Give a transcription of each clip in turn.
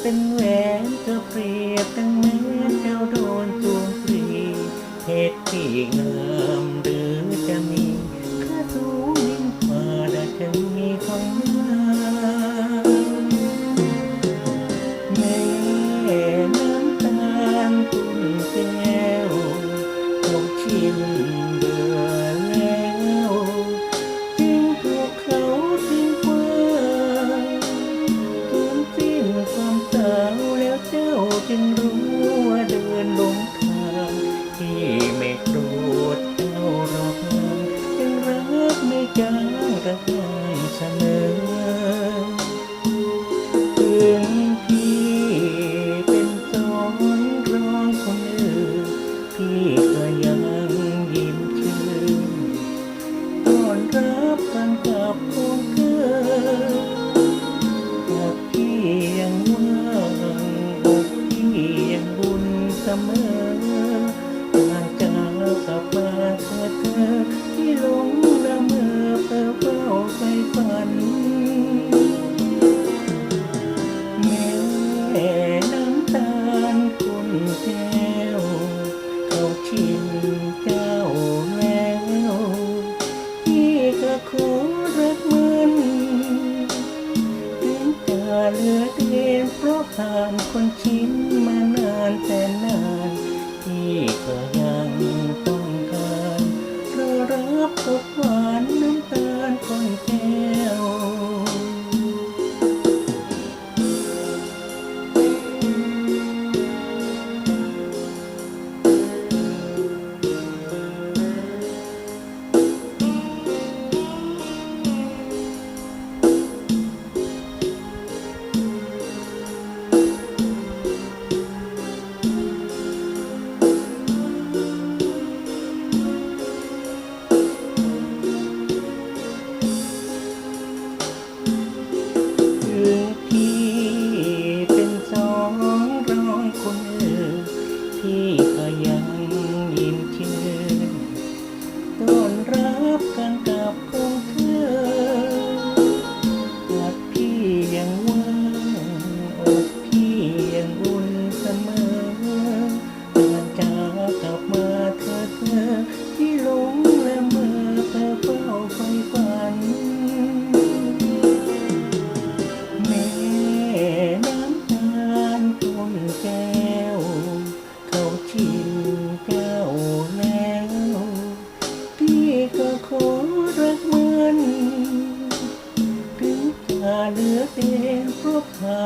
เป็นแหวนเธอเปรียบดังแม้เจ้าโดนจวงฟรีเหตุที่เงา รับกันกับคงเกิดหากพี่ยังว่างอกพี่ยังบุญเสมอการจากกลับมาเธอเธอที่หลงละเมอเพ้อเฝ้าไปฝันแม่น้ำตาลคุณแก้ เหลือเกินเพราะผ่านคนชิ้น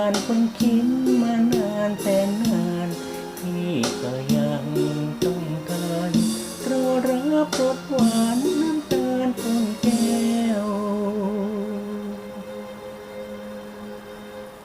านคนคิดมานานแต่นานพี่ก็ยังต้องการรอรับรสหวาน